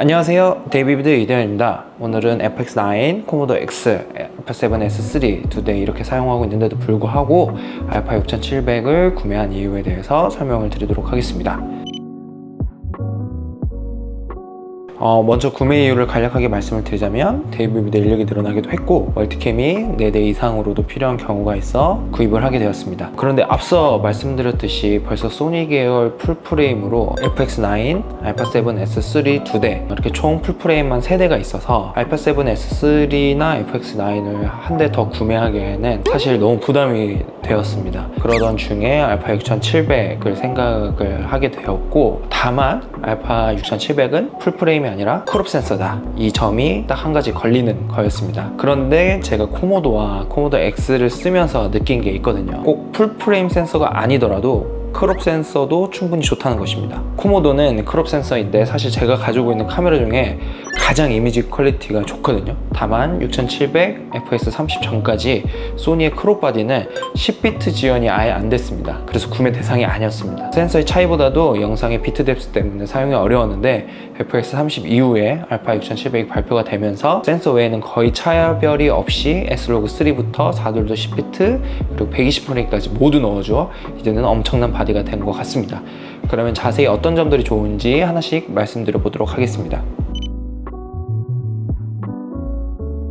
안녕하세요. 데이비드 이대현입니다. 오늘은 FX9, 코모도 X, F7S3 두 대 이렇게 사용하고 있는데도 불구하고 알파 6700을 구매한 이유에 대해서 설명을 드리도록 하겠습니다 어, 먼저 구매 이유를 간략하게 말씀을 드리자면 데이비드 인력이 늘어나기도 했고 멀티캠이 4대 이상으로도 필요한 경우가 있어 구입을 하게 되었습니다. 그런데 앞서 말씀드렸듯이 벌써 소니 계열 풀프레임으로 FX9, 알파7S3 두대 이렇게 총 풀프레임만 3대가 있어서 알파7S3나 FX9을 한 대 더 구매하기에는 사실 너무 부담이 되었습니다. 그러던 중에 알파 6700을 생각을 하게 되었고 다만 알파 6700은 풀프레임 이 아니라 크롭 센서다. 이 점이 딱 한 가지 걸리는 거였습니다. 그런데 제가 코모도와 코모도 X를 쓰면서 느낀 게 있거든요. 꼭 풀프레임 센서가 아니더라도 크롭 센서도 충분히 좋다는 것입니다. 코모도는 크롭 센서인데 사실 제가 가지고 있는 카메라 중에 가장 이미지 퀄리티가 좋거든요. 다만 6700 fs30 전까지 소니의 크롭 바디는 10비트 지원이 아예 안 됐습니다. 그래서 구매 대상이 아니었습니다. 센서의 차이보다도 영상의 비트 뎁스 때문에 사용이 어려웠는데 fs30 이후에 알파 6700이 발표가 되면서 센서 외에는 거의 차별이 없이 S로그 3부터 4돌도 10비트 그리고 120프레임까지 모두 넣어줘 이제는 엄청난 바디가 된 것 같습니다. 그러면 자세히 어떤 점들이 좋은지 하나씩 말씀드려 보도록 하겠습니다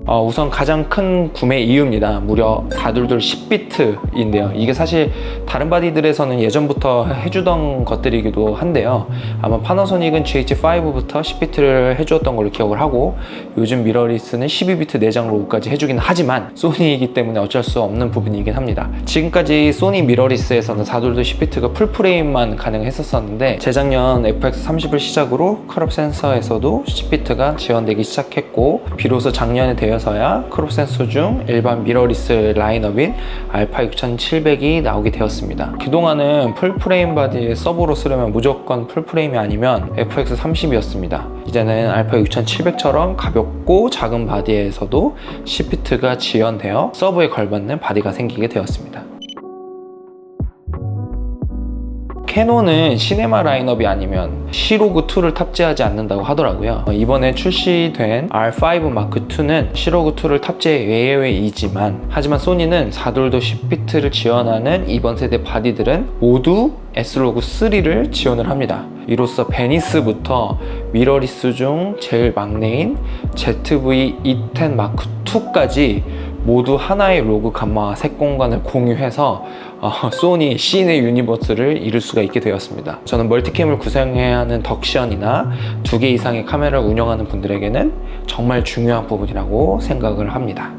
어, 우선 가장 큰 구매 이유입니다. 무려 4둘둘 10비트인데요. 이게 사실 다른 바디들에서는 예전부터 해주던 것들이기도 한데요. 아마 파나소닉은 GH5부터 10비트를 해주었던 걸로 기억을 하고 요즘 미러리스는 12비트 내장 로우까지 해주긴 하지만 소니이기 때문에 어쩔 수 없는 부분이긴 합니다. 지금까지 소니 미러리스에서는 4둘둘 10비트가 풀프레임만 가능했었었는데 재작년 FX30을 시작으로 크롭 센서에서도 10비트가 지원되기 시작했고 비로소 작년에 되어 되어서야 크롭 센서 중 일반 미러리스 라인업인 알파 6700이 나오게 되었습니다. 그동안은 풀프레임 바디의 서브로 쓰려면 무조건 풀프레임이 아니면 FX30이었습니다. 이제는 알파 6700처럼 가볍고 작은 바디에서도 10피트가 지연되어 서브에 걸맞는 바디가 생기게 되었습니다. 캐논은 시네마 라인업이 아니면 시로그2를 탑재하지 않는다고 하더라고요. 어, 이번에 출시된 R5 마크2는 시로그2를 탑재 예외이지만 하지만 소니는 4돌도 10비트를 지원하는 이번 세대 바디들은 모두 S로그 3를 지원을 합니다. 이로써 베니스부터 미러리스 중 제일 막내인 ZV-E10 마크2까지 모두 하나의 로그 감마와 색 공간을 공유해서 어, 소니 시네 유니버스를 이룰 수가 있게 되었습니다. 저는 멀티캠을 구성해야 하는 덕션이나 두 개 이상의 카메라를 운영하는 분들에게는 정말 중요한 부분이라고 생각을 합니다.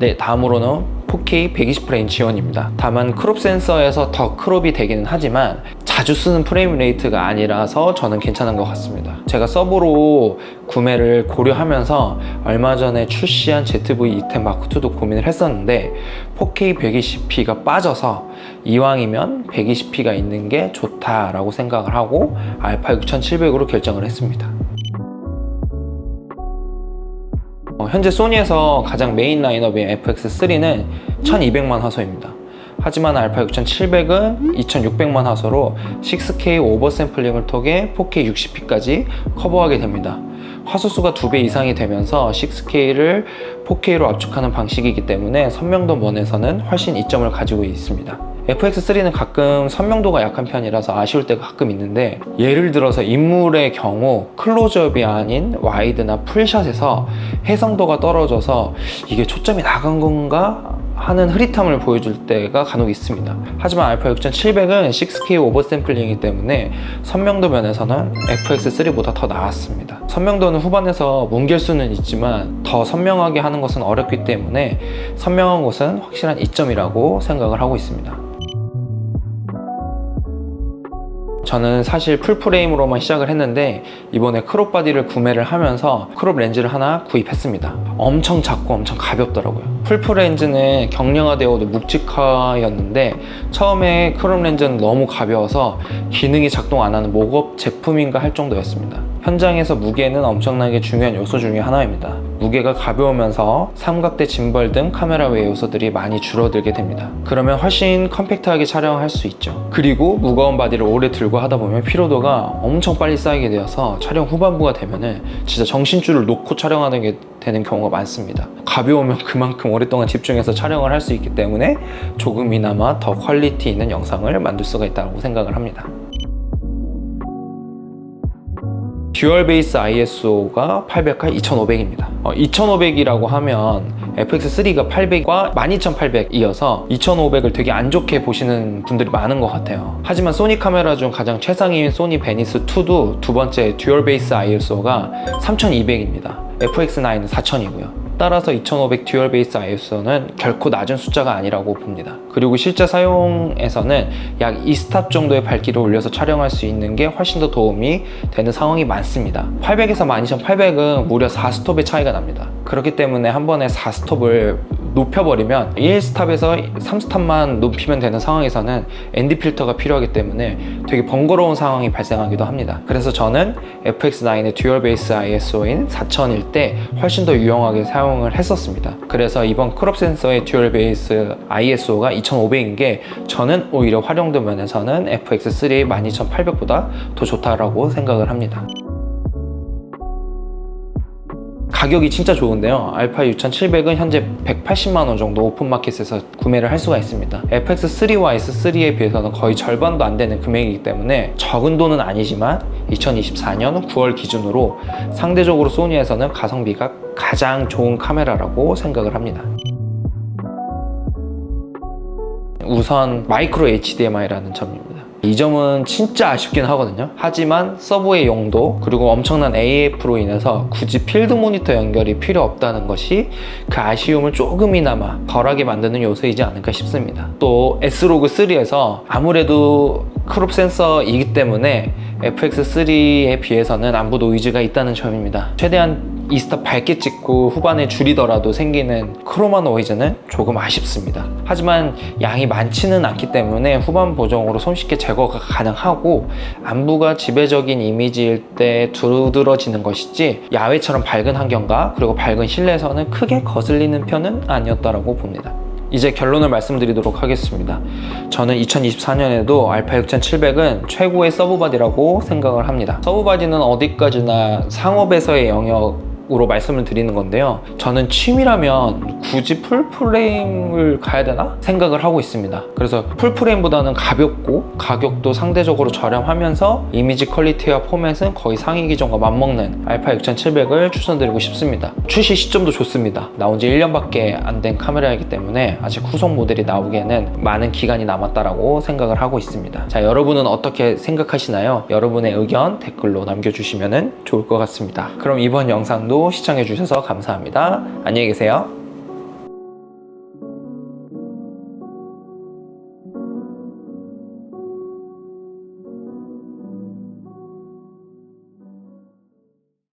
네, 다음으로는 4K 120프레임 지원입니다. 다만 크롭 센서에서 더 크롭이 되기는 하지만 자주 쓰는 프레임 레이트가 아니라서 저는 괜찮은 것 같습니다. 제가 서브로 구매를 고려하면서 얼마 전에 출시한 ZV-E10 마크2도 고민을 했었는데 4K 120p가 빠져서 이왕이면 120p가 있는 게 좋다라고 생각을 하고 알파 6700으로 결정을 했습니다. 어, 현재 소니에서 가장 메인 라인업인 FX3는 1200만 화소입니다. 하지만 알파 6700은 2600만 화소로 6K 오버 샘플링을 통해 4K 60p까지 커버하게 됩니다. 화소수가 2배 이상이 되면서 6K를 4K로 압축하는 방식이기 때문에 선명도 면에서는 훨씬 이점을 가지고 있습니다. FX3는 가끔 선명도가 약한 편이라서 아쉬울 때가 가끔 있는데 예를 들어서 인물의 경우 클로즈업이 아닌 와이드나 풀샷에서 해상도가 떨어져서 이게 초점이 나간 건가 하는 흐릿함을 보여줄 때가 간혹 있습니다. 하지만 알파 6700은 6K 오버 샘플링이기 때문에 선명도 면에서는 FX3보다 더 나았습니다. 선명도는 후반에서 뭉갤 수는 있지만 더 선명하게 하는 것은 어렵기 때문에 선명한 것은 확실한 이점이라고 생각을 하고 있습니다. 저는 사실 풀프레임으로만 시작을 했는데 이번에 크롭 바디를 구매를 하면서 크롭 렌즈를 하나 구입했습니다. 엄청 작고 엄청 가볍더라고요. 풀프 렌즈는 경량화되어도 묵직화였는데 처음에 크롭 렌즈는 너무 가벼워서 기능이 작동 안 하는 목업 제품인가 할 정도였습니다. 현장에서 무게는 엄청나게 중요한 요소 중에 하나입니다. 무게가 가벼우면서 삼각대 짐벌 등 카메라 외 요소들이 많이 줄어들게 됩니다. 그러면 훨씬 컴팩트하게 촬영할 수 있죠. 그리고 무거운 바디를 오래 들고 하다 보면 피로도가 엄청 빨리 쌓이게 되어서 촬영 후반부가 되면은 진짜 정신줄을 놓고 촬영하는 게 되는 경우가 많습니다. 가벼우면 그만큼 오랫동안 집중해서 촬영을 할 수 있기 때문에 조금이나마 더 퀄리티 있는 영상을 만들 수가 있다고 생각을 합니다. 듀얼 베이스 ISO가 800과 2500입니다. 2500이라고 하면 FX3가 800과 12800이어서 2500을 되게 안 좋게 보시는 분들이 많은 것 같아요. 하지만 소니 카메라 중 가장 최상위인 소니 베니스 2도 두 번째 듀얼 베이스 ISO가 3200입니다. FX9은 4000이고요. 따라서 2500 듀얼 베이스 ISO는 결코 낮은 숫자가 아니라고 봅니다. 그리고 실제 사용에서는 약 2스탑 정도의 밝기를 올려서 촬영할 수 있는 게 훨씬 더 도움이 되는 상황이 많습니다. 800에서 12800은 무려 4스톱의 차이가 납니다. 그렇기 때문에 한 번에 4스톱을 높여버리면 1스탑에서 3스탑만 높이면 되는 상황에서는 ND 필터가 필요하기 때문에 되게 번거로운 상황이 발생하기도 합니다. 그래서 저는 FX9의 듀얼 베이스 ISO인 4000일 때 훨씬 더 유용하게 사용을 했었습니다. 그래서 이번 크롭 센서의 듀얼 베이스 ISO가 2500인 게 저는 오히려 활용도 면에서는 FX3 12800보다 더 좋다라고 생각을 합니다. 가격이 진짜 좋은데요. 알파 6700은 현재 180만 원 정도 오픈마켓에서 구매를 할 수가 있습니다. FX3와 S3에 비해서는 거의 절반도 안 되는 금액이기 때문에 적은 돈은 아니지만 2024년 9월 기준으로 상대적으로 소니에서는 가성비가 가장 좋은 카메라라고 생각을 합니다. 우선 마이크로 HDMI라는 점입니다. 이 점은 진짜 아쉽긴 하거든요. 하지만 서브의 용도 그리고 엄청난 AF로 인해서 굳이 필드 모니터 연결이 필요 없다는 것이 그 아쉬움을 조금이나마 덜하게 만드는 요소이지 않을까 싶습니다. 또 S로그 3에서 아무래도 크롭 센서이기 때문에 FX3에 비해서는 안부 노이즈가 있다는 점입니다. 최대한 이스타 밝게 찍고 후반에 줄이더라도 생기는 크로마 노이즈는 조금 아쉽습니다. 하지만 양이 많지는 않기 때문에 후반 보정으로 손쉽게 제거가 가능하고 안부가 지배적인 이미지일 때 두드러지는 것이지 야외처럼 밝은 환경과 그리고 밝은 실내에서는 크게 거슬리는 편은 아니었다라고 봅니다. 이제 결론을 말씀드리도록 하겠습니다. 저는 2024년에도 알파 6700은 최고의 서브바디라고 생각을 합니다. 서브바디는 어디까지나 상업에서의 영역 으로 말씀을 드리는 건데요. 저는 취미라면 굳이 풀프레임을 가야 되나 생각을 하고 있습니다. 그래서 풀프레임보다는 가볍고 가격도 상대적으로 저렴하면서 이미지 퀄리티와 포맷은 거의 상위 기종과 맞먹는 알파 6700을 추천드리고 싶습니다. 출시 시점도 좋습니다. 나온 지 1년밖에 안 된 카메라이기 때문에 아직 후속 모델이 나오기에는 많은 기간이 남았다라고 생각을 하고 있습니다. 자, 여러분은 어떻게 생각하시나요? 여러분의 의견 댓글로 남겨주시면 좋을 것 같습니다. 그럼 이번 영상 도 시청해주셔서 감사합니다. 안녕히 계세요.